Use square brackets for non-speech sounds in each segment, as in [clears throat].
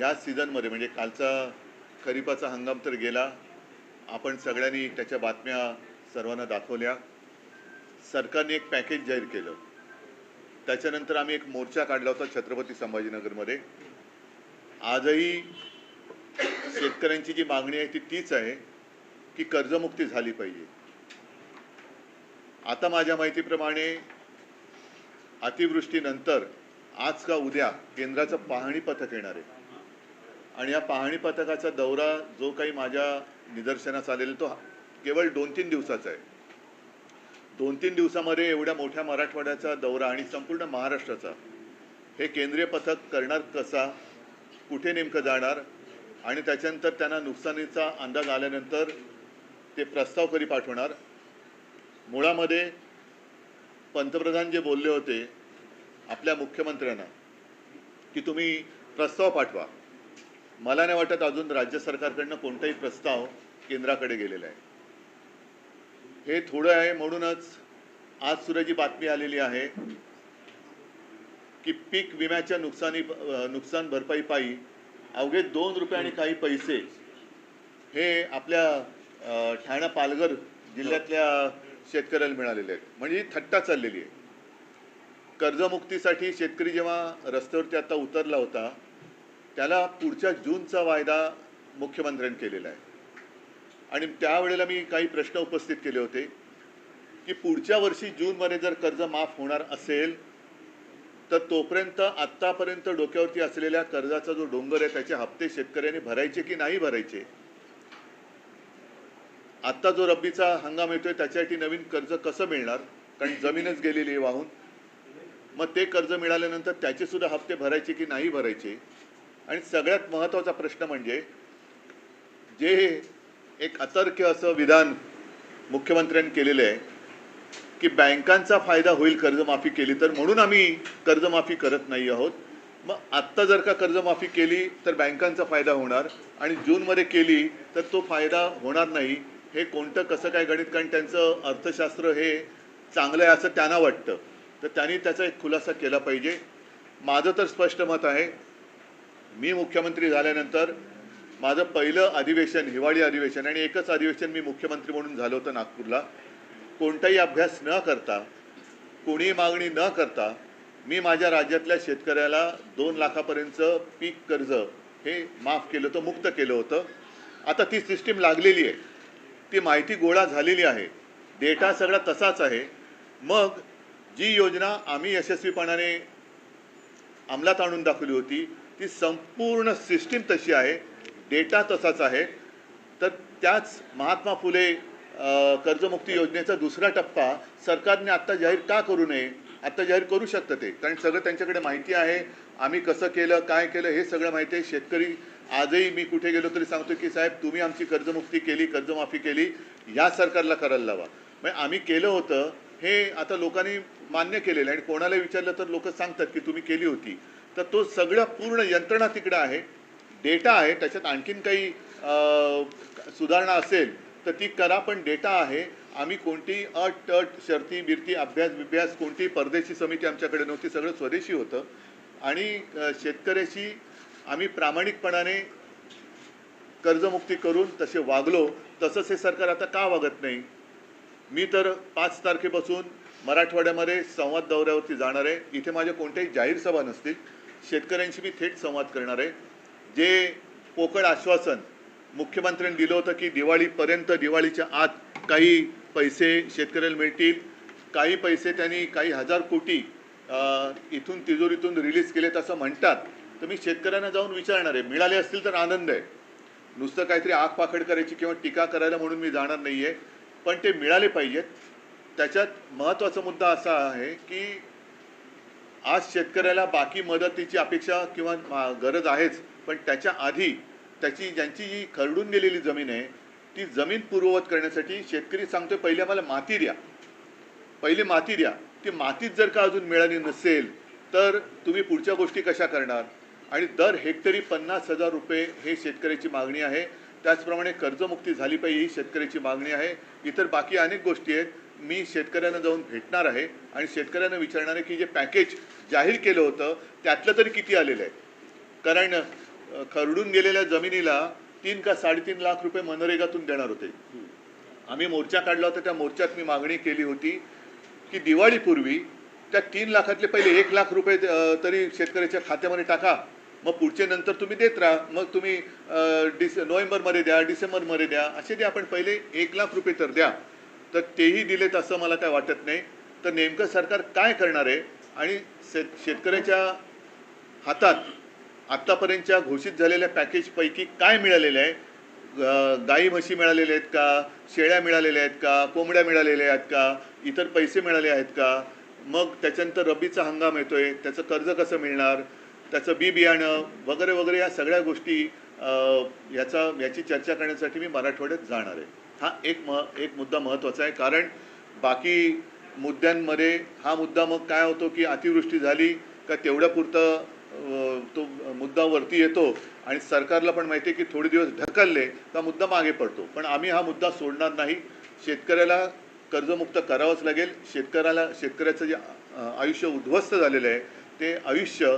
या सीझनमध्ये म्हणजे कालचा खरीपाचा हंगाम तर गेला. आपण सगळ्यांनी त्याच्या बातम्या सर्वांना दाखवल्या. सरकारने एक पॅकेज जाहीर केलं. त्याच्यानंतर आम्ही एक मोर्चा काढला होता छत्रपती संभाजीनगरमध्ये. आजही शेतकऱ्यांची जी मागणी आहे ती तीच आहे की कर्जमुक्ती झाली पाहिजे. आता माझ्या माहितीप्रमाणे अतिवृष्टीनंतर आज का उद्या केंद्राचं पाहणी पथक येणार आहे. आणि या पाहणी पथकाचा दौरा जो काही माझ्या निदर्शनास आलेला तो केवळ दोन तीन दिवसाचा आहे. दोन तीन दिवसामध्ये एवढ्या मोठ्या मराठवाड्याचा दौरा आणि संपूर्ण महाराष्ट्राचा हे केंद्रीय पथक करणार कसा कुठे नेमकं जाणार आणि त्याच्यानंतर त्यांना नुकसानीचा अंदाज आल्यानंतर ते प्रस्ताव कधी पाठवणार? मुळामध्ये पंतप्रधान जे बोलले होते आपल्या मुख्यमंत्र्यांना की तुम्ही प्रस्ताव पाठवा. मला नाही वाटत अजून राज्य सरकारकडनं कोणताही प्रस्ताव केंद्राकडे गेलेला आहे. हे थोडं आहे म्हणूनच आज सुद्धा जी बातमी आलेली आहे की पीक विम्याच्या नुकसानी नुकसान भरपाई पायी अवघे दोन रुपये आणि काही पैसे हे आपल्या ठाणा पालघर जिल्ह्यातल्या शेतकऱ्याला मिळालेले आहेत. म्हणजे थट्टा चाललेली आहे. कर्जमुक्तीसाठी शेतकरी जेव्हा रस्त्यावरती आता उतरला होता त्याला पुढच्या जूनचा वायदा मुख्यमंत्र्यांनी केलेला आहे. आणि त्यावेळेला मी काही प्रश्न उपस्थित केले होते की पुढच्या वर्षी जूनमध्ये जर कर्ज माफ होणार असेल तर तोपर्यंत आत्तापर्यंत डोक्यावरती असलेल्या कर्जाचा जो डोंगर आहे त्याचे हप्ते शेतकऱ्यांनी भरायचे की नाही भरायचे? आत्ता जो रब्बीचा हंगाम येतोय त्याच्यासाठी नवीन कर्ज कसं मिळणार? कारण जमीनच गेलेली आहे वाहून. मग ते कर्ज मिळाल्यानंतर त्याचे सुद्धा हप्ते भरायचे की नाही भरायचे? आणि सगळ्यात महत्त्वाचा प्रश्न म्हणजे जे एक अतर्क्य असं विधान मुख्यमंत्र्यांनी केलेलं आहे की बँकांचा फायदा होईल कर्जमाफी केली तर म्हणून आम्ही कर्जमाफी करत नाही आहोत. मग आत्ता जर का कर्जमाफी केली तर बँकांचा फायदा होणार आणि जूनमध्ये केली तर तो फायदा होणार नाही. हे कोणतं कसं काय गणित? कारण त्यांचं अर्थशास्त्र हे चांगलं आहे असं त्यांना वाटतं. तर त्यांनी त्याचा एक खुलासा केला पाहिजे. माझं तर स्पष्ट मत आहे मी मुख्यमंत्री झाल्यानंतर माझं पहिलं अधिवेशन हिवाळी अधिवेशन आणि एकच अधिवेशन मी मुख्यमंत्री म्हणून झालं होतं नागपूरला. कोणताही अभ्यास न करता कोणीही मागणी न करता मी माझ्या राज्यातल्या शेतकऱ्याला दोन लाखापर्यंतचं पीक कर्ज हे माफ केलं होतं मुक्त केलं होतं. आता ती सिस्टीम लागलेली आहे. ती माहिती गोळा झालेली आहे. डेटा सगळा तसाच आहे. मग जी योजना आम्ही यशस्वीपणाने अंमलात आणून दाखवली होती ती संपूर्ण सिस्टीम तशी आहे डेटा तसाच आहे. तर त्याच महात्मा फुले कर्जमुक्ती योजनेचा दुसरा टप्पा सरकारने आत्ता जाहीर का करू नये आत्ता जाहीर करू शकतं ते. कारण सगळं त्यांच्याकडे माहिती आहे आम्ही कसं केलं काय केलं हे सगळं माहिती आहे. शेतकरी आजही मी कुठे गेलो तरी सांगतो की साहेब तुम्ही आमची कर्जमुक्ती केली कर्जमाफी केली ह्या सरकारला करायला लावा. म्हणजे आम्ही केलं होतं हे आता लोकांनी मान्य केलेलं आहे. आणि कोणाला विचारलं तर लोक सांगतात की तुम्ही केली होती. तर तो सगळं पूर्ण यंत्रणा तिकडं आहे. डेटा आहे त्याच्यात आणखीन काही सुधारणा असेल तर ती करा पण डेटा आहे. आम्ही कोणती अट अट शर्ती बिरती अभ्यास बिभ्यास कोणती परदेशी समिती आमच्याकडे नव्हती सगळं स्वदेशी होतं. आणि शेतकऱ्याशी आम्ही प्रामाणिकपणाने कर्जमुक्ती करून तसे वागलो तसंच हे सरकार आता का वागत नाही? मी तर पाच तारखेपासून मराठवाड्यामध्ये संवाद दौऱ्यावरती जाणार आहे. इथे माझ्या कोणत्याही जाहीर सभा नसतील. शेतकऱ्यांशी मी थेट संवाद करणार आहे. जे पोकळ आश्वासन मुख्यमंत्र्यांनी दिलं होतं की दिवाळीपर्यंत दिवाळीच्या आत काही पैसे शेतकऱ्याला मिळतील. काही पैसे त्यांनी काही हजार कोटी इथून तिजोरीतून रिलीज केलेत असं म्हणतात. तर मी शेतकऱ्यांना जाऊन विचारणार आहे. मिळाले असतील तर आनंद आहे. नुसतं काहीतरी आग पाखड करायची किंवा टीका करायला म्हणून मी जाणार नाही आहे पण ते मिळाले पाहिजेत. त्याच्यात महत्त्वाचा मुद्दा असा आहे की आज शेतकऱ्याला बाकी मदतीची अपेक्षा किंवा मा- गरज आहेच पण त्याच्या आधी त्याची ज्यांची जी खरडून गेलेली जमीन आहे ती जमीन पूर्ववत करण्यासाठी शेतकरी सांगतोय पहिले आम्हाला माती द्या. पहिले माती द्या. ती मातीच जर का अजून मिळाली नसेल तर तुम्ही पुढच्या गोष्टी कशा करणार? आणि दर हेक्टरी पन्नास हजार रुपये हे शेतकऱ्याची मागणी आहे. त्याचप्रमाणे कर्जमुक्ती झाली पाहिजे ही शेतकऱ्याची मागणी आहे. इतर बाकी अनेक गोष्टी आहेत. मी शेतकऱ्यांना जाऊन भेटणार आहे आणि शेतकऱ्यांना विचारणार आहे की जे पॅकेज जाहीर केलं होतं त्यातलं तरी किती आलेलं आहे? कारण खरडून गेलेल्या जमिनीला तीन का साडेतीन लाख रुपये मनरेगातून देणार होते. आम्ही मोर्चा काढला होता त्या मोर्चात मी मागणी केली होती की दिवाळीपूर्वी त्या तीन लाखातले पहिले एक लाख रुपये तरी शेतकऱ्याच्या खात्यामध्ये टाका. मग पुढचे नंतर तुम्ही देत राहा. मग तुम्ही डिस नोव्हेंबरमध्ये द्या डिसेंबरमध्ये द्या असे ते आपण पहिले एक लाख रुपये तर द्या. तर तेही दिलेत असं मला काय वाटत नाही. तर नेमकं सरकार काय करणार आहे? आणि शेत शेतकऱ्याच्या हातात आत्तापर्यंतच्या घोषित झालेल्या पॅकेजपैकी काय मिळालेलं आहे? गाई म्हशी मिळालेल्या आहेत का? शेळ्या मिळालेल्या आहेत का? कोंबड्या मिळालेल्या आहेत का? इतर पैसे मिळाले आहेत का? मग त्याच्यानंतर रब्बीचा हंगाम येतोय. त्याचं कर्ज कसं मिळणार? त्याचं बी बियाणं वगैरे वगैरे या सगळ्या गोष्टी याचा याची चर्चा करण्यासाठी मी मराठवाड्यात जाणार आहे. हा एक म एक मुद्दा महत्त्वाचा आहे. कारण बाकी मुद्द्यांमध्ये हा मुद्दा मग काय होतो की अतिवृष्टी झाली का तेवढ्यापुरतं तो मुद्दा वरती येतो आणि सरकारला पण माहिती आहे की थोडे दिवस ढकलले का मुद्दा मागे पडतो. पण आम्ही हा मुद्दा सोडणार नाही. शेतकऱ्याला कर्जमुक्त करावंच लागेल. शेतकऱ्याला शेतकऱ्याचं जे आयुष्य उद्ध्वस्त झालेलं आहे ते आयुष्य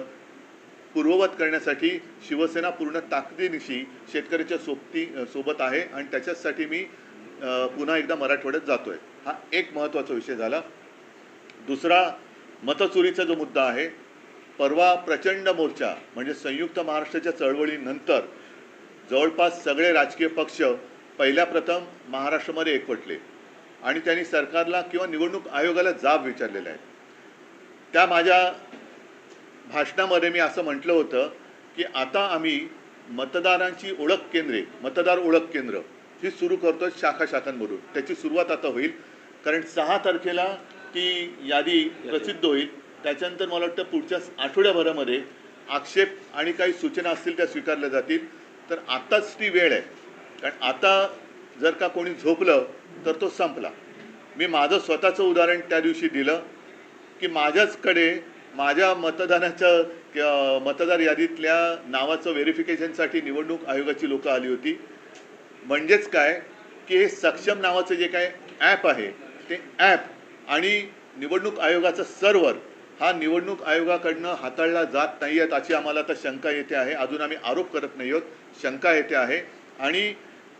पूर्ववत करण्यासाठी शिवसेना पूर्ण ताकदीनिशी शेतकऱ्याच्या सोबती सोबत आहे आणि त्याच्याचसाठी मी पुन्हा एकदा मराठवाड्यात जातोय. हा एक महत्त्वाचा विषय झाला. दुसरा मतचोरीचा जो मुद्दा आहे परवा प्रचंड मोर्चा म्हणजे संयुक्त महाराष्ट्राच्या चळवळीनंतर जवळपास सगळे राजकीय पक्ष पहिल्या प्रथम महाराष्ट्रामध्ये एकवटले आणि त्यांनी सरकारला किंवा निवडणूक आयोगाला जाब विचारलेला आहे. त्या माझ्या भाषणामध्ये मी असं म्हटलं होतं की आता आम्ही मतदारांची ओळख केंद्रे मतदार ओळख केंद्र ही सुरू करतो शाखा शाखांमधून. त्याची सुरुवात आता होईल. कारण सहा तारखेला ती यादी प्रसिद्ध होईल. त्याच्यानंतर मला वाटतं पुढच्या आठवड्याभरामध्ये आक्षेप आणि काही सूचना असतील त्या स्वीकारल्या जातील. तर आत्ताच ती वेळ आहे. कारण आता जर का कोणी झोपलं तर तो संपला. मी माझं स्वतःचं उदाहरण त्या दिवशी दिलं की माझ्याचकडे माझ्या मतदानाच्या मतदार यादीतल्या नावाचं व्हेरिफिकेशनसाठी निवडणूक आयोगाची लोकं आली होती. म्हणजेच काय? की हे सक्षम नावाचं जे काय ॲप आहे ते ॲप आणि निवडणूक आयोगाचं सर्व्हर हा निवडणूक आयोगाकडनं हाताळला जात नाही आहेत अशी आम्हाला आता शंका येते आहे. अजून आम्ही आरोप करत नाही आहोत. शंका येते आहे. आणि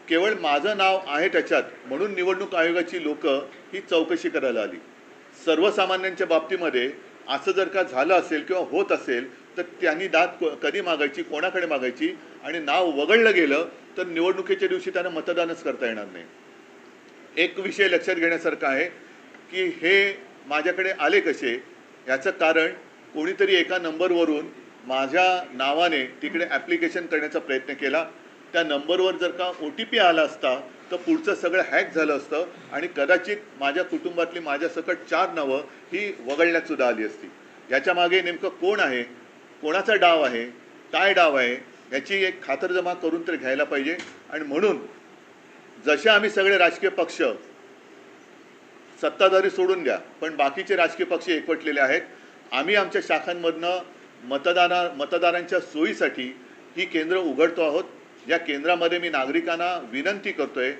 केवळ माझं नाव आहे त्याच्यात म्हणून निवडणूक आयोगाची लोकं ही चौकशी करायला आली. सर्वसामान्यांच्या बाबतीमध्ये असं जर का झालं असेल किंवा होत असेल तर त्यांनी दाद कधी मागायची कोणाकडे मागायची आणि नाव वगळलं गेलं तर निवडणुकीच्या दिवशी त्यांना मतदानच करता येणार नाही. एक विषय लक्षात घेण्यासारखा आहे की हे माझ्याकडे आले कसे याचं कारण कोणीतरी एका नंबरवरून माझ्या नावाने तिकडे ॲप्लिकेशन करण्याचा प्रयत्न केला. त्या नंबरवर जर का ओ टी पी आला असता तर पुढचं सगळं हॅक झालं असतं आणि कदाचित माझ्या कुटुंबातली माझ्यासकट चार नावं ही वगळण्यात सुद्धा आली असती. याच्या मागे नेमकं कोण आहे? कोणाचा डाव आहे? काय डाव आहे? याची एक खातरजमा करून तर घ्यायला पाहिजे. आणि म्हणून जसे आम्ही सगळे राजकीय पक्ष सत्ताधारी सोडून द्या पण बाकीचे राजकीय पक्ष एकवटलेले आहेत आम्ही आमच्या शाखांमधनं मतदाना मतदारांच्या सोयीसाठी ही केंद्र उघडतो आहोत. या केंद्रामध्ये मी नागरिकांना विनंती करतोय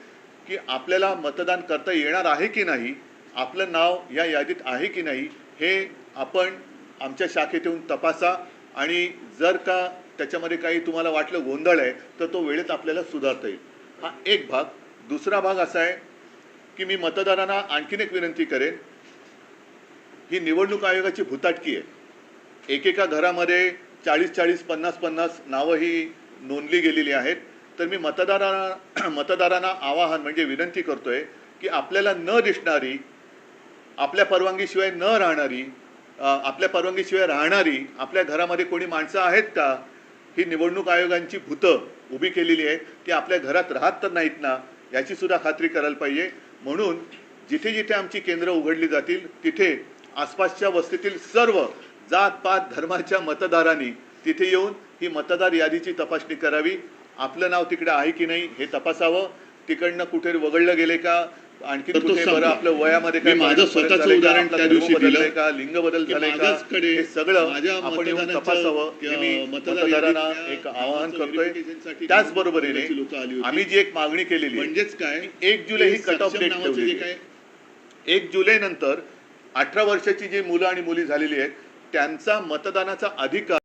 की आपल्याला मतदान करता येणार आहे की नाही आपलं नाव या यादीत आहे की नाही हे आपण आमच्या शाखेत येऊन तपासा. आणि जर का त्याच्यामध्ये काही तुम्हाला वाटलं गोंधळ आहे तर तो वेळेत आपल्याला सुधारता येईल. हा एक भाग. दुसरा भाग असा आहे की मी मतदारांना आणखीन एक विनंती करेन. ही निवडणूक आयोगाची भुताटकी आहे. एकेका घरामध्ये चाळीस चाळीस पन्नास पन्नास नावं ही नोंदली गेलेली आहेत. तर मी मतदारांना [clears throat] मतदारांना आवाहन म्हणजे विनंती करतोय की आपल्याला न दिसणारी आपल्या परवानगीशिवाय न राहणारी आपल्या परवानगीशिवाय राहणारी आपल्या घरामध्ये कोणी माणसं आहेत का? ही निवडणूक आयोगांची भूतं उभी केलेली आहे ती आपल्या घरात राहत तर नाहीत ना? याची सुद्धा खात्री करायला पाहिजे. म्हणून जिथे जिथे आमची केंद्र उघडली जातील तिथे आसपासच्या वस्तीतील सर्व जात पात धर्माच्या मतदारांनी तिथे येऊन ही मतदार यादीची तपासणी करावी. आपलं नाव तिकडे आहे की नाही हे तपासावं. तिकडनं कुठे वगळलं गेले का? आणखी बरं. आपलं वयामध्ये काही माझं स्वतःचं? उदाहरण त्या दिवशी दिलं. का? लिंग बदल की झालाय का? हे सगळं आपण येऊन तपासावं. मी मतदारांना एक आवाहन करतोय. त्याचबरोबरीने. आम्ही जी एक मागणी केलेली म्हणजेच काय? एक जुलै ही कट ऑफ डेट ठेवलेली काय? एक जुलै नंतर अठरा वर्षाची जी मुलं आणि मुली झालेली आहेत त्यांचा मतदानाचा अधिकार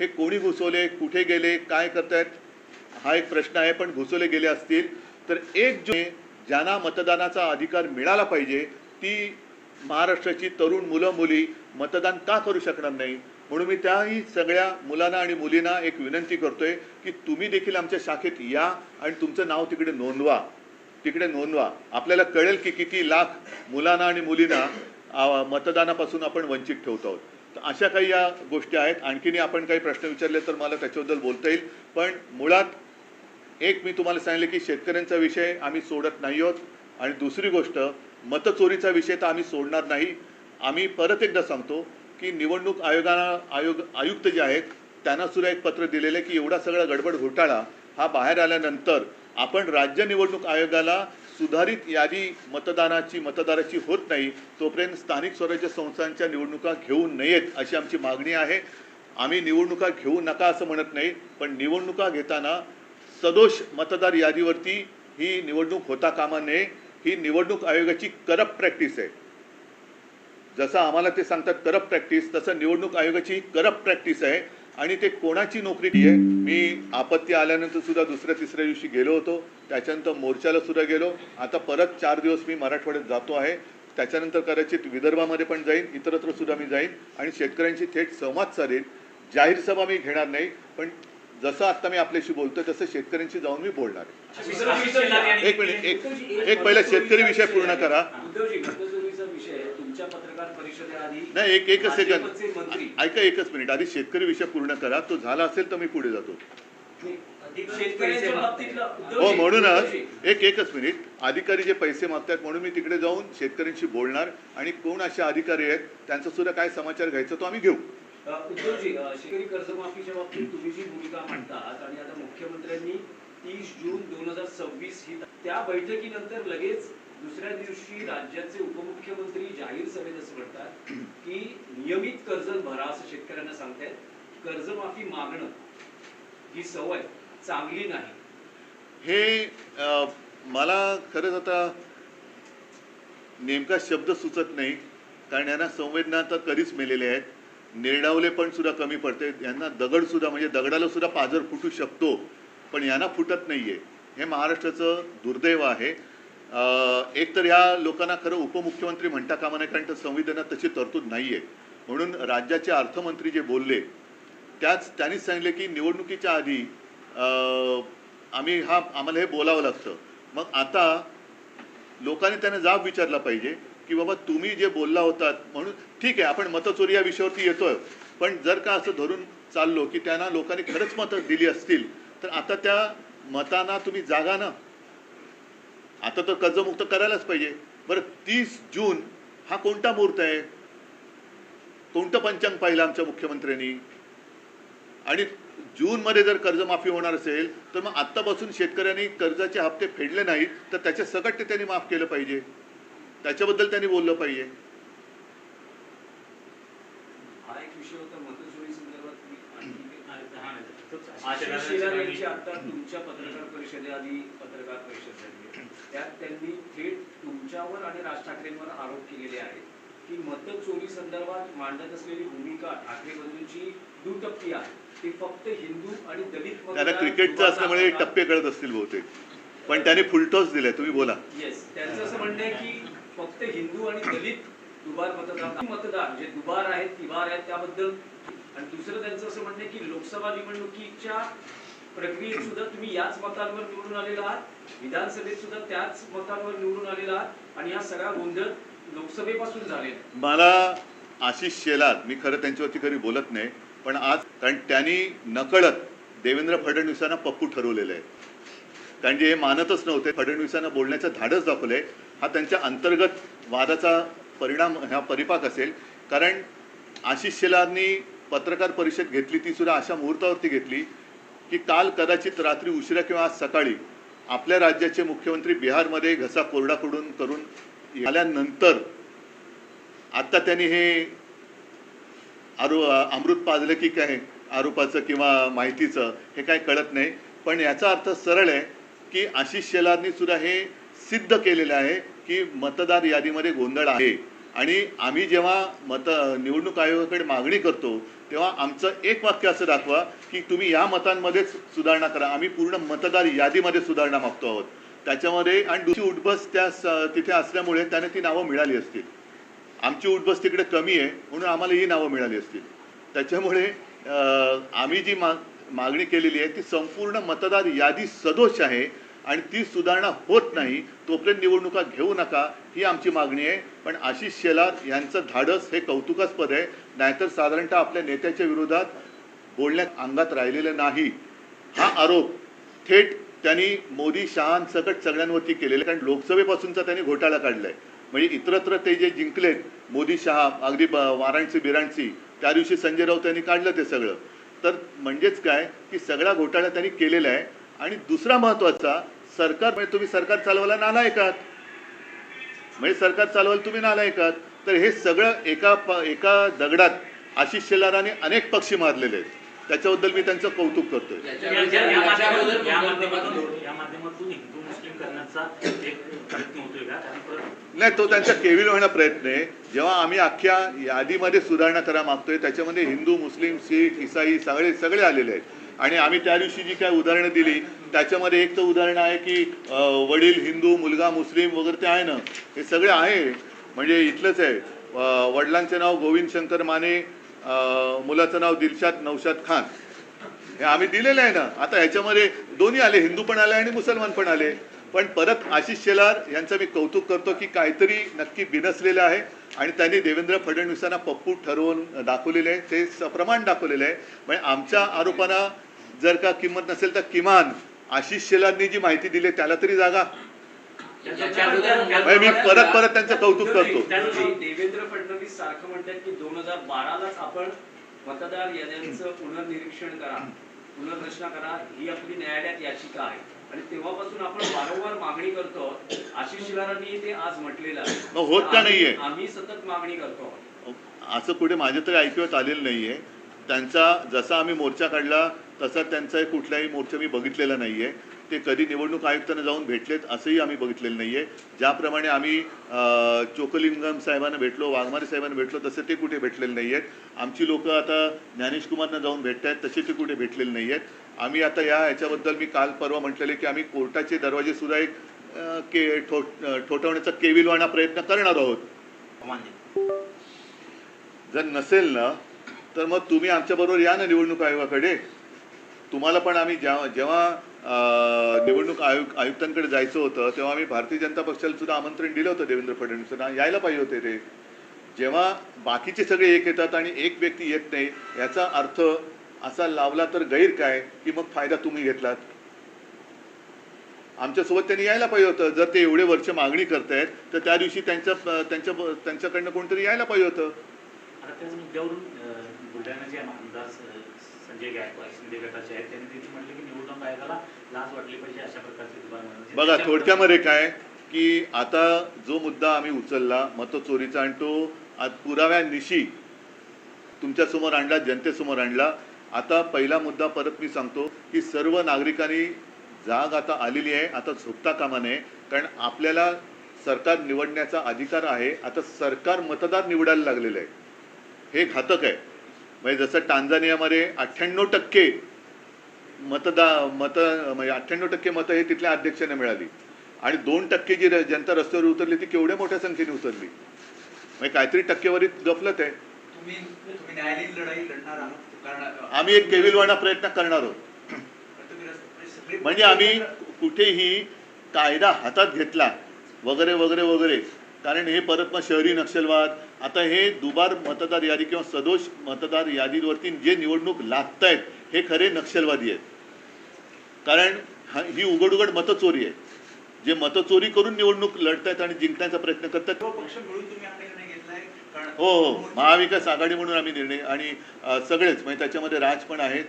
हे कोणी घुसवले कुठे गेले काय करतायत हा एक प्रश्न आहे पण घुसवले गेले असतील तर एक जो ज्यांना मतदानाचा अधिकार मिळाला पाहिजे ती महाराष्ट्राची तरुण मुलं मुली मतदान का करू शकणार नाही? म्हणून मी त्याही सगळ्या मुलांना आणि मुलींना एक विनंती करतोय की तुम्ही देखील आमच्या शाखेत या आणि तुमचं नाव तिकडे नोंदवा. तिकडे नोंदवा. आपल्याला कळेल की किती लाख मुलांना आणि मुलींना मतदानापासून आपण वंचित ठेवतो आहोत. अशा काही या गोष्टी आहेत. आणखीनही आपण काही प्रश्न विचारले तर मला त्याच्याबद्दल बोलता येईल. पण मुळात एक मी तुम्हाला सांगितलं की शेतकऱ्यांचा विषय आम्ही सोडत नाही आहोत. आणि दुसरी गोष्ट मतचोरीचा विषय तर आम्ही सोडणार नाही. आम्ही परत एकदा सांगतो की निवडणूक आयोगाला आयोग आयुक्त जे आहेत त्यांना सुद्धा एक पत्र दिलेलं आहे की एवढा सगळा गडबड घोटाळा हा बाहेर आल्यानंतर आपण राज्य निवडणूक आयोगाला सुधारित यादी मतदानाची मतदाराची होत नाही तोपर्यंत स्थानिक स्वराज्य संस्थांच्या निवडणुका घेऊ नयेत अशी आमची मागणी आहे. आम्ही निवडणुका घेऊ नका असं म्हणत नाही पण निवडणुका घेताना सदोष मतदार यादीवरती ही निवडणूक होता कामा नये. ही निवडणूक आयोगाची करप्ट प्रॅक्टिस आहे. जसं आम्हाला ते सांगतात करप्ट प्रॅक्टिस तसं निवडणूक आयोगाची करप्ट प्रॅक्टिस आहे. आणि ते कोणाची नोकरी आहे मी आपत्ती आल्यानंतर सुद्धा दुसऱ्या तिसऱ्या दिवशी गेलो होतो. त्याच्यानंतर मोर्चाला सुद्धा गेलो. आता परत चार दिवस मी मराठवाड्यात जातो आहे. त्याच्यानंतर कदाचित विदर्भामध्ये पण जाईन इतरत्र सुद्धा मी जाईन. आणि शेतकऱ्यांशी थेट संवाद साधेन. जाहीर सभा मी घेणार नाही. पण जसं आता मी आपल्याशी बोलतोय तसं शेतकऱ्यांशी जाऊन मी बोलणार आहे. एक मिनिट एक एक पहिला शेतकरी विषय पूर्ण करा. नाही एक एकच सेकंद ऐका एकच मिनिट. आधी शेतकरी विषय पूर्ण करा. तो झाला असेल तर मी पुढे जातो. हो म्हणूनच एक. एकच मिनिट. अधिकारी जे पैसे मागतात म्हणून मी तिकडे जाऊन शेतकऱ्यांशी बोलणार आणि कोण असे अधिकारी आहेत त्यांचा सुद्धा काय समाचार घ्यायचा तो आम्ही घेऊ. उद्धवजी शेतकरी कर्जमाफीच्या बाबतीत तुम्ही जी भूमिका मांडतात आणि आता मुख्यमंत्र्यांनी तीस जून दोन हजार सव्वीस ही त्या बैठकीनंतर लगेच दुसऱ्या दिवशी राज्याचे उपमुख्यमंत्री जाहीर सभेत असं म्हणतात की नियमित कर्ज भरा असं शेतकऱ्यांना सांगतायत. कर्जमाफी मागणं ही सवय चांगली नाही. हे अ, मला खरंच आता नेमका शब्द सुचत नाही. कारण यांना संवेदना तर कधीच मेलेल्या आहेत. निर्णावले पण सुद्धा कमी पडते. यांना दगड सुद्धा म्हणजे दगडाला सुद्धा पाजर फुटू शकतो. पण यांना फुटत नाहीये. हे महाराष्ट्राचं दुर्दैव आहे. एक तर ह्या लोकांना खरं उपमुख्यमंत्री म्हणता कामा नये कारण तर संविधानात तशी तरतूद नाही आहे म्हणून राज्याचे अर्थमंत्री जे बोलले त्याच त्यांनीच सांगितले की निवडणुकीच्या आधी आम्ही हा आम्हाला हे बोलावं लागतं. मग आता लोकांनी त्यांना जाब विचारला पाहिजे की बाबा तुम्ही जे बोलला होतात म्हणून ठीक आहे आपण मतचोरी या विषयावरती येतोय. पण जर का असं धरून चाललो की त्यांना लोकांनी खरंच मतं दिली असतील तर आता त्या मतांना तुम्ही जागा ना. आता तर कर्जमुक्त करायलाच पाहिजे. बरं तीस जून हा कोणता मुहूर्त आहे? कोणतं पंचांग पाहिलं आमच्या मुख्यमंत्र्यांनी? आणि जूनमध्ये जर कर्जमाफी होणार असेल तर मग आत्तापासून शेतकऱ्यांनी कर्जाचे हप्ते फेडले नाहीत तर त्याच्या सकट ते त्यांनी माफ केलं पाहिजे. त्याच्याबद्दल त्यांनी बोललं पाहिजे. हा तुमच्या पत्रकार परिषदेआधी पत्रकार परिषद. त्यात त्यांनी थेट तुमच्यावर आणि राज ठाकरेंवर आरोप केलेले आहेत. की मतचोरी संदर्भात मांडत असलेली भूमिका ठाकरे बंधूंची दुटप्पी आहे. ती फक्त हिंदू आणि दलित त्यांना क्रिकेटचं असल्यामुळे टप्पे कळत असतील बहुतेक. पण त्याने फुलटॉस दिलाय तुम्ही बोला. येस त्यांचं असं म्हणणं आहे की फक्त हिंदू आणि दलित दुबार मतदार मतदार जे दुबार आहेत तिबार आहेत त्याबद्दल. आणि दुसरं त्यांचं असं म्हणणं आहे की लोकसभा निवडणुकीच्या प्रक्रियेत सुद्धा तुम्ही याच मतांवर निवडून आलेला आहात. विधानसभेत सुद्धा त्याच मतांवर निवडून आलेला आहात. आणि हा सगळा गोंधळ लोकसभेपासून झालेला मला आशिष शेलार मी खरं त्यांच्यावरती कधी बोलत नाही पण आज कारण त्यांनी नकळत देवेंद्र फडणवीसांना पप्पू ठरवलेलं आहे कारण जे हे मानतच नव्हते फडणवीसांना बोलण्याचं धाडस दाखवलंय हा त्यांच्या अंतर्गत वादाचा परिणाम हा परिपाक असेल. कारण आशिष शेलारनी पत्रकार परिषद घेतली ती सुद्धा अशा मुहूर्तावरती घेतली की काल कदाचित रात्री उशिरा किंवा आज सकाळी आपल्या राज्याचे मुख्यमंत्री बिहारमध्ये घसा कोरडा करून करून आल्यानंतर आता त्यांनी हे आरो अमृत पाजलं की काय आरोपाचं किंवा माहितीचं हे काय कळत नाही. पण याचा अर्थ सरळ आहे की आशिष शेलारनी सुद्धा हे सिद्ध केलेलं आहे की मतदार यादीमध्ये गोंधळ आहे. आणि आम्ही जेव्हा मत निवडणूक आयोगाकडे मागणी करतो तेव्हा आमचं एक वाक्य असं दाखवा की तुम्ही या मतांमध्येच सुधारणा करा. आम्ही पूर्ण मतदार यादीमध्ये सुधारणा मागतो आहोत. त्याच्यामध्ये आणि दुसरी उठबस त्या तिथे असल्यामुळे त्याने ती नावं मिळाली असतील. आमची उठबस तिकडे कमी आहे म्हणून आम्हाला ही नावं मिळाली असतील. त्याच्यामुळे अं, आम्ही जी मा मागणी केलेली आहे ती संपूर्ण मतदार यादी सदोष आहे. आणि ती सुधारणा होत नाही तोपर्यंत निवडणुका घेऊ नका ही आमची मागणी आहे. पण आशिष शेलार यांचं धाडस हे कौतुकास्पद आहे. नाहीतर साधारणतः आपल्या नेत्याच्या विरोधात बोलण्यात अंगात राहिलेलं नाही. हा आरोप थेट त्यांनी मोदी शहांसकट सगळ्यांवरती केलेला आहे. कारण लोकसभेपासूनचा त्यांनी घोटाळा काढलाय. म्हणजे इतरत्र ते जे जिंकलेत मोदी शहा अगदी वाराणसी बिराणसी त्या दिवशी संजय राऊत यांनी काढलं ते सगळं. तर म्हणजेच काय? की सगळा घोटाळा त्यांनी केलेला आहे. आणि दुसरा महत्त्वाचा सरकार म्हणजे तुम्ही सरकार चालवायला नालायकात म्हणजे सरकार चालवायला तुम्ही नालायकात तर हे सगळं एका प- एका दगडात आशिष शेलाराने अनेक पक्षी मारलेले आहेत. त्याच्याबद्दल मी त्यांचं कौतुक करतोय. नाही तो त्यांचा केविल होणं प्रयत्न आहे. जेव्हा आम्ही अख्ख्या यादीमध्ये सुधारणा करा मागतोय त्याच्यामध्ये हिंदू मुस्लिम शीख इसाई सगळे सगळे आलेले आहेत. आणि आम्ही त्या दिवशी जी काय उदाहरणं दिली त्याच्यामध्ये एक तर उदाहरण आहे की वडील हिंदू मुलगा मुस्लिम वगैरे ते आहे ना हे सगळे आहे. म्हणजे इथलंच आहे. वडिलांचं नाव गोविंद शंकर माने मुलाचं नाव दिलशाद नौशाद खान. हे आम्ही दिलेलं आहे ना. आता ह्याच्यामध्ये दोन्ही आले हिंदू पण आले आणि मुसलमान पण आले. पण परत आशिष शेलार यांचं मी कौतुक करतो की काहीतरी नक्की बिनसलेलं आहे आणि त्यांनी देवेंद्र फडणवीसांना पप्पू ठरवून दाखवलेले आहे. ते सप्रमाण दाखवलेलं आहे. म्हणजे आमच्या आरोपांना जर का किंमत नसेल तर किमान आशिष शेलारनी जी माहिती दिली त्याला तरी जागा. मी परत परत त्यांचं कौतुक करतो. देवेंद्र फडणवीस सारखं म्हणतात की दोन हजार बारालाच आपण मतदार याद्यांचं पुनर्निरीक्षण करा पुनर्रचना करा ही आपली न्यायालयात याचिका आहे. आणि तेव्हापासून आपण वारंवार मागणी करतो आशिष शिलारांनी ते आज म्हटलेलं आहे. मग होत का नाहीये? आम्ही- आम्ही सतत मागणी करतो. असं कुठे माझ्या तरी ऐकवत आलेलं नाहीये. त्यांचा जसा आम्ही मोर्चा काढला तसा त्यांचा कुठलाही मोर्चा मी बघितलेला नाहीये. ते कधी निवडणूक आयुक्तांना जाऊन भेटलेत असंही आम्ही बघितलेलं नाहीये. ज्याप्रमाणे आम्ही चोकलिंगम साहेबांना भेटलो वाघमारे साहेबांना भेटलो तसे ते कुठे भेटलेले नाही आहेत आमची लोक आता ज्ञानेश कुमारना जाऊन भेटत आहेत तसे ते कुठे भेटलेले नाही आहेत आम्ही आता या ह्याच्याबद्दल मी काल परवा म्हटलेले की आम्ही कोर्टाचे दरवाजे सुद्धा एक के ठो ठोठवण्याचा केविलवाणा प्रयत्न करणार आहोत. जर नसेल ना तर मग तुम्ही आमच्याबरोबर या ना निवडणूक आयोगाकडे? तुम्हाला पण आम्ही जेव्हा जेव्हा निवडणूक आयुक्त आयुक्तांकडे जायचं होतं तेव्हा आम्ही भारतीय जनता पक्षाला सुद्धा आमंत्रण दिलं होतं देवेंद्र फडणवीसांना. यायला पाहिजे होते ते. जेव्हा बाकीचे सगळे एक येतात आणि एक व्यक्ती येत नाही याचा अर्थ असा लावला तर गैर काय की मग फायदा तुम्ही घेतलात? आमच्यासोबत त्यांनी यायला पाहिजे होतं. जर ते एवढे वर्ष मागणी करतायत तर त्या दिवशी त्यांच्या त्यांच्या त्यांच्याकडनं कोणतरी यायला पाहिजे होतं. संजय गायकवाड शिंदे गटाचे आहेत त्यांनी तिथे म्हटलं की निवडणूक आयोगाला लाच वाटली पाहिजे अशा प्रकारचे दुभार बघा थोडक्यामध्ये काय की आता जो मुद्दा आम्ही उचलला मतचोरीचा आणि तो आज पुराव्यानिशी तुमच्यासमोर आणला जनतेसमोर आणला. आता पहिला मुद्दा परत मी सांगतो की सर्व नागरिकांनी जाग आता आलेली आहे आता झोपता कामा नये. कारण आपल्याला सरकार निवडण्याचा अधिकार आहे. आता सरकार मतदार निवडायला लागलेलं आहे. हे घातक आहे. म्हणजे जसं टांझानियामध्ये अठ्ठ्याण्णव टक्के मतदा मत म्हणजे अठ्ठ्याण्णव टक्के मतं हे तिथल्या अध्यक्षांना मिळाली. आणि दोन टक्के जी जनता रस्त्यावर उतरली ती केवढ्या मोठ्या संख्येने उतरली. म्हणजे काहीतरी टक्केवारीत गफलत आहे. आम्ही एक केविलवाणा प्रयत्न करणार आहोत. म्हणजे [clears throat] म्हणजे आम्ही कुठेही कायदा हातात घेतला वगैरे वगैरे वगैरे. कारण हे परत मग शहरी नक्षलवाद आता हे दुबार मतदार यादी किंवा सदोष मतदार यादीवरती जे निवडणूक लादतायत हे खरे नक्षलवादी आहेत. कारण हा- उघड उघड मतचोरी आहे. जे मतचोरी करून निवडणूक लढतायत आणि जिंकण्याचा प्रयत्न करतात हा हो. महाविकास आघाडी म्हणून आम्ही निर्णय आणि सगळेच म्हणजे त्याच्यामध्ये राज पण आहेत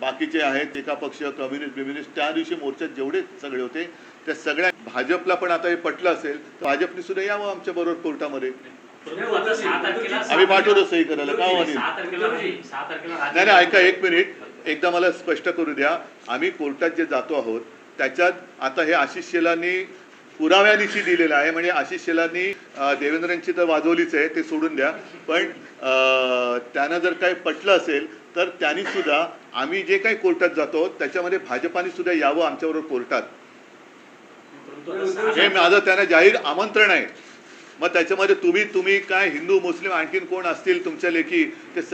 बाकीचे आहेत एका पक्ष कम्युनिस्ट बिम्युनिस्ट त्या दिवशी मोर्चात जेवढे सगळे होते त्या सगळ्या भाजपला पण आता हे पटलं असेल तर भाजपने सुद्धा यावं आमच्या बरोबर कोर्टामध्ये. आम्ही पाठवतो सही करायला. का हो तारखेला नाही नाही नाही ऐका एक मिनिट. एकदा मला स्पष्ट करू द्या. आम्ही कोर्टात जे जातो आहोत त्याच्यात आता हे आशिष शेलांनी पुराव्यानिशी दिलेला आहे. म्हणजे आशिष शेलारनी अं, देवेंद्रांची तर वाजवलीच आहे ते सोडून द्या. पण त्यांना जर काही पटलं असेल तर त्यांनी सुद्धा आम्ही जे काही कोर्टात जातो त्याच्यामध्ये भाजपाने सुद्धा यावं आमच्याबरोबर कोर्टात. हे माझं त्यांना जाहीर आमंत्रण आहे. मग त्याच्यामध्ये तुम्ही तुम्ही काय हिंदू मुस्लिम आणखीन कोण असतील तुमच्या लेखी? ते